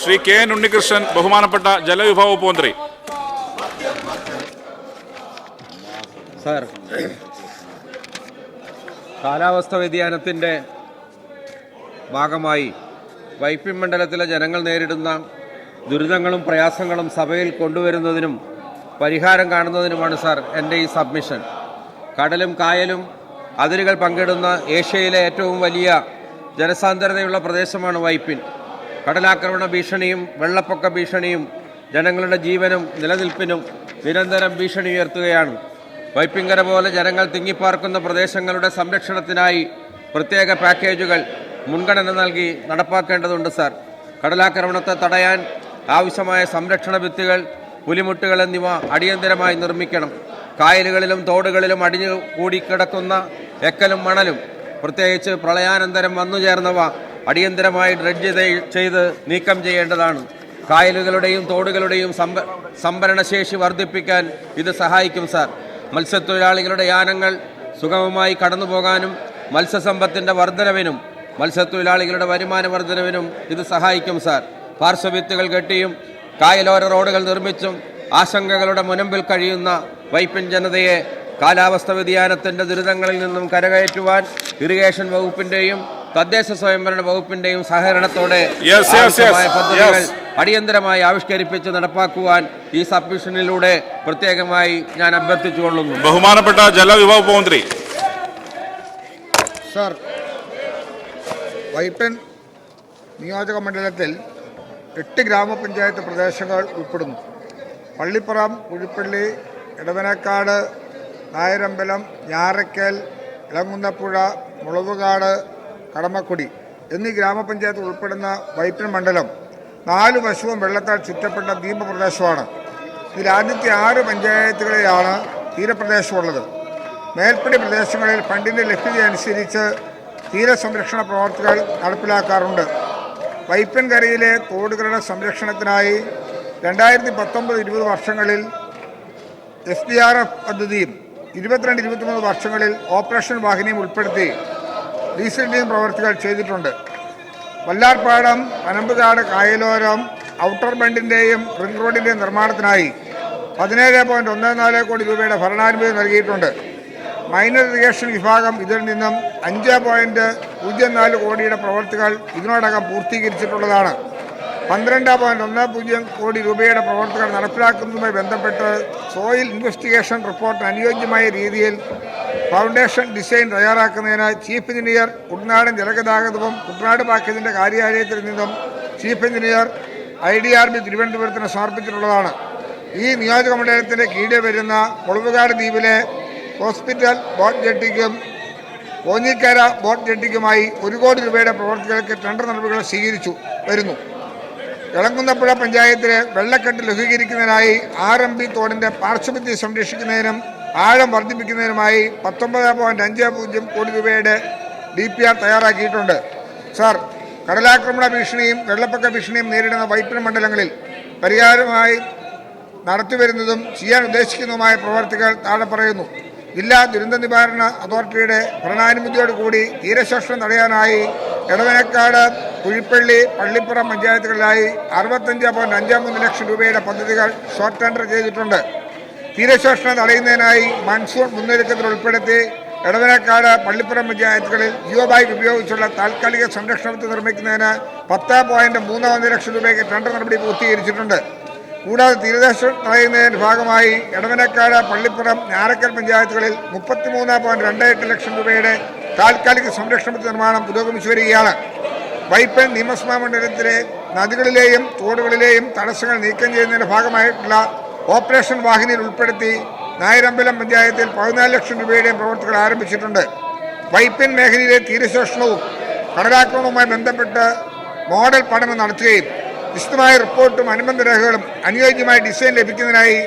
Shri K N Unnikrishnan ബഹുമാനപ്പെട്ട ജലവിഭവ വകുപ്പ് മന്ത്രി സാർ കാലാവസ്ഥ വ്യതിയാനത്തിന്റെ ഭാഗമായി വൈപ്പിൻ മണ്ഡലത്തിലെ ജനങ്ങൾ നേരിടുന്ന ദുരിതങ്ങളും പ്രയാസങ്ങളും സഭയിൽ കൊണ്ടുവരുന്നതിനും പരിഹാരം കാണുന്നതിനുമാണ് സാർ എന്റെ ഈ സബ്മിഷൻ. കടലും കായലും അതിരുകൾ പങ്കിടുന്ന ഏഷ്യയിലെ ഏറ്റവും വലിയ ജനസാന്ദ്രതയുള്ള പ്രദേശമാണ് വൈപ്പിൻ. കടലാക്രമണ ഭീഷണിയും വെള്ളപ്പൊക്ക ഭീഷണിയും ജനങ്ങളുടെ ജീവനും നിലനിൽപ്പിനും നിരന്തരം ഭീഷണി ഉയർത്തുകയാണ്. വൈപ്പിങ്കര പോലെ ജനങ്ങൾ തിങ്ങിപ്പാർക്കുന്ന പ്രദേശങ്ങളുടെ സംരക്ഷണത്തിനായി പ്രത്യേക പാക്കേജുകൾ മുൻഗണന നൽകി നടപ്പാക്കേണ്ടതുണ്ട് സാർ. കടലാക്രമണത്തെ തടയാൻ ആവശ്യമായ സംരക്ഷണ ഭിത്തികൾ പുലിമുട്ടുകൾ എന്നിവ അടിയന്തരമായി നിർമ്മിക്കണം. കായലുകളിലും തോടുകളിലും അടിഞ്ഞു കൂടിക്കിടക്കുന്ന എക്കലും മണലും പ്രത്യേകിച്ച് പ്രളയാനന്തരം വന്നുചേർന്നവ അടിയന്തരമായി ഡ്രഡ്ജ് ചെയ്ത് നീക്കം ചെയ്യേണ്ടതാണ്. കായലുകളുടെയും തോടുകളുടെയും സംഭ സംഭരണശേഷി വർദ്ധിപ്പിക്കാൻ ഇത് സഹായിക്കും സാർ. മത്സ്യത്തൊഴിലാളികളുടെ യാനങ്ങൾ സുഗമമായി കടന്നു പോകാനും മത്സ്യസമ്പത്തിന്റെ വർധനവിനും മത്സ്യത്തൊഴിലാളികളുടെ വരുമാന വർധനവിനും ഇത് സഹായിക്കും സാർ. പാർശ്വവിത്തുകൾ കെട്ടിയും കായലോര റോഡുകൾ നിർമ്മിച്ചും ആശങ്കകളുടെ മുനമ്പിൽ കഴിയുന്ന വൈപ്പിൻ ജനതയെ കാലാവസ്ഥ വ്യതിയാനത്തിന്റെ ദുരിതങ്ങളിൽ നിന്നും കരകയറ്റുവാൻ ഇറിഗേഷൻ വകുപ്പിന്റെയും തദ്ദേശ സ്വയംഭരണ വകുപ്പിന്റെയും സഹകരണത്തോടെ Yes, yes, yes. പദ്ധതികൾ അടിയന്തരമായി ആവിഷ്കരിപ്പിച്ച് നടപ്പാക്കുവാൻ ഈ സബ്മിഷനിലൂടെ പ്രത്യേകമായി ഞാൻ അഭ്യർത്ഥിച്ചുകൊള്ളുന്നു. ബഹുമാനപ്പെട്ട ജലവിഭവ വകുപ്പ് മന്ത്രി. സർ വൈപ്പൻ നിയോജക മണ്ഡലത്തിൽ എട്ട് ഗ്രാമപഞ്ചായത്ത് പ്രദേശങ്ങൾ ഉൾപ്പെടുന്നു. പള്ളിപ്പുറം കുഴിപ്പള്ളി ഇടവനക്കാട് നായരമ്പലം ഞാറയ്ക്കൽ ഇളങ്കുന്നപ്പുഴ മുളവുകാട് കടമക്കുടി എന്നീ ഗ്രാമപഞ്ചായത്ത് ഉൾപ്പെടുന്ന വൈപ്പിൻ മണ്ഡലം നാല് വശവും വെള്ളത്താൽ ചുറ്റപ്പെട്ട ദ്വീപപ്രദേശമാണ് ഇതിൽ ആദ്യത്തെ ആറ് പഞ്ചായത്തുകളിലാണ് തീരപ്രദേശമുള്ളത്. മേൽപ്പടി പ്രദേശങ്ങളിൽ ഫണ്ടിന്റെ ലഭ്യത അനുസരിച്ച് തീരസംരക്ഷണ പ്രവർത്തികൾ നടപ്പിലാക്കാറുണ്ട്. വൈപ്പൻകരയിലെ തോടുകളുടെ സംരക്ഷണത്തിനായി രണ്ടായിരത്തി പത്തൊമ്പത് ഇരുപത് വർഷങ്ങളിൽ എസ് ഡി ആർ എഫ് പദ്ധതിയും ഇരുപത്തിരണ്ട് ഇരുപത്തിമൂന്ന് വർഷങ്ങളിൽ ഓപ്പറേഷൻ വാഹിനിയും ഉൾപ്പെടുത്തി റീസെന്റിംഗ് പ്രവർത്തികൾ ചെയ്തിട്ടുണ്ട്. വല്ലാർപാടം പനമ്പുകാട് കായലോരം ഔട്ടർ ബണ്ടിന്റെയും റിംഗ് റോഡിന്റെയും നിർമ്മാണത്തിനായി പതിനേഴ് പോയിന്റ് ഒന്ന് നാല് കോടി രൂപയുടെ ഭരണാനുമതി നൽകിയിട്ടുണ്ട്. മൈനർ ഇറിഗേഷൻ വിഭാഗം ഇതിൽ നിന്നും അഞ്ച് പോയിന്റ് പൂജ്യം നാല് കോടിയുടെ പ്രവർത്തികൾ ഇതിനോടകം പൂർത്തീകരിച്ചിട്ടുള്ളതാണ്. പന്ത്രണ്ട് പോയിന്റ് ഒന്ന് പൂജ്യം കോടി രൂപയുടെ പ്രവർത്തികൾ നടപ്പിലാക്കുന്നതുമായി ബന്ധപ്പെട്ട് സോയിൽ ഇൻവെസ്റ്റിഗേഷൻ റിപ്പോർട്ടിന് അനുയോജ്യമായ രീതിയിൽ ഫൗണ്ടേഷൻ ഡിസൈൻ തയ്യാറാക്കുന്നതിനായി ചീഫ് എഞ്ചിനീയർ കുട്ടനാടൻ ജലഗതാഗതവും കുട്ടനാട് പാക്കേജിന്റെ കാര്യാലയത്തിൽ നിന്നും chief engineer I D R B തിരുവനന്തപുരത്തിന് സമർപ്പിച്ചിട്ടുള്ളതാണ്. ഈ നിയോജക മണ്ഡലത്തിന്റെ കീഴിൽ വരുന്ന കൊളുവുകാട് ദ്വീപിലെ ഹോസ്പിറ്റൽ ബോട്ട് ജെട്ടിക്കും കോഞ്ഞിക്കര ബോട്ട് ജെട്ടിക്കുമായി ഒരു കോടി രൂപയുടെ പ്രവർത്തികൾക്ക് ടെൻഡർ നടപടികൾ സ്വീകരിച്ചു വരുന്നു. ഇളങ്കുന്നപ്പുഴ പഞ്ചായത്തിലെ വെള്ളക്കെട്ട് ലഘൂകരിക്കുന്നതിനായി ആർ എം ബി തോടിന്റെ പാർശ്വഭിത്തി സംരക്ഷിക്കുന്നതിനും ആഴം വർദ്ധിപ്പിക്കുന്നതിനുമായി പത്തൊമ്പത് പോയിന്റ് അഞ്ച് പൂജ്യം കോടി രൂപയുടെ ഡി പി ആർ തയ്യാറാക്കിയിട്ടുണ്ട്. സാർ കടലാക്രമണ ഭീഷണിയും വെള്ളപ്പൊക്ക ഭീഷണിയും നേരിടുന്ന വൈപ്പിൻ മണ്ഡലങ്ങളിൽ പരിഹാരമായി നടത്തിവരുന്നതും ചെയ്യാൻ ഉദ്ദേശിക്കുന്നതുമായ പ്രവർത്തികൾ താഴെ പറയുന്നു. ജില്ലാ ദുരന്ത നിവാരണ അതോറിറ്റിയുടെ ഭരണാനുമതിയോടുകൂടി തീരശോഷണം തടയാനായി ഇടവനക്കാട് കുഴിപ്പള്ളി പള്ളിപ്പുറം പഞ്ചായത്തുകളിലായി അറുപത്തഞ്ച് പോയിന്റ് അഞ്ച് മൂന്ന് ലക്ഷം രൂപയുടെ പദ്ധതികൾ ഷോർട്ട് ടെൻഡർ ചെയ്തിട്ടുണ്ട്. തീരശോഷണം തടയുന്നതിനായി മൺസൂൺ മുന്നൊരുക്കത്തിൽ ഉൾപ്പെടുത്തി എടവനക്കാട് പള്ളിപ്പുറം പഞ്ചായത്തുകളിൽ ജിയോ ബാഗ് ഉപയോഗിച്ചുള്ള താൽക്കാലിക സംരക്ഷണത്തിൽ നിർമ്മിക്കുന്നതിന് പത്ത് പോയിന്റ് മൂന്ന് ഒന്ന് ലക്ഷം രൂപയ്ക്ക് ടെൻഡർ നടപടി പൂർത്തീകരിച്ചിട്ടുണ്ട്. കൂടാതെ തീരദേശ തടയുന്നതിന്റെ ഭാഗമായി എടവനക്കാട് പള്ളിപ്പുറം ഞാറക്കൽ പഞ്ചായത്തുകളിൽ മുപ്പത്തിമൂന്ന് പോയിന്റ് രണ്ട് എട്ട് ലക്ഷം രൂപയുടെ താൽക്കാലിക സംരക്ഷണത്തിൽ നിർമ്മാണം പുരോഗമിച്ചു വരികയാണ്. വൈപ്പൻ നിയമസഭാ മണ്ഡലത്തിലെ നദികളിലെയും തോടുകളിലെയും തടസ്സങ്ങൾ നീക്കം ചെയ്യുന്നതിന്റെ ഭാഗമായിട്ടുള്ള ഓപ്പറേഷൻ വാഹിനിയിൽ ഉൾപ്പെടുത്തി നായരമ്പലം പഞ്ചായത്തിൽ പതിനാല് ലക്ഷം രൂപയുടെയും പ്രവർത്തികൾ ആരംഭിച്ചിട്ടുണ്ട്. വൈപ്പിൻ മേഖലയിലെ തീരശോഷണവും കടലാക്രമണവുമായി ബന്ധപ്പെട്ട് മോഡൽ പഠനം നടത്തുകയും വിശദമായ റിപ്പോർട്ടും അനുബന്ധ രേഖകളും അനുയോജ്യമായ ഡിസൈൻ ലഭിക്കുന്നതിനായി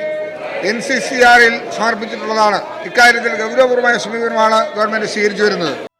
എൻ സി സി ആറിൽ സമർപ്പിച്ചിട്ടുള്ളതാണ്. ഇക്കാര്യത്തിൽ ഗൗരവപൂർവമായ സമീപനമാണ് ഗവൺമെന്റ് സ്വീകരിച്ചു വരുന്നത്.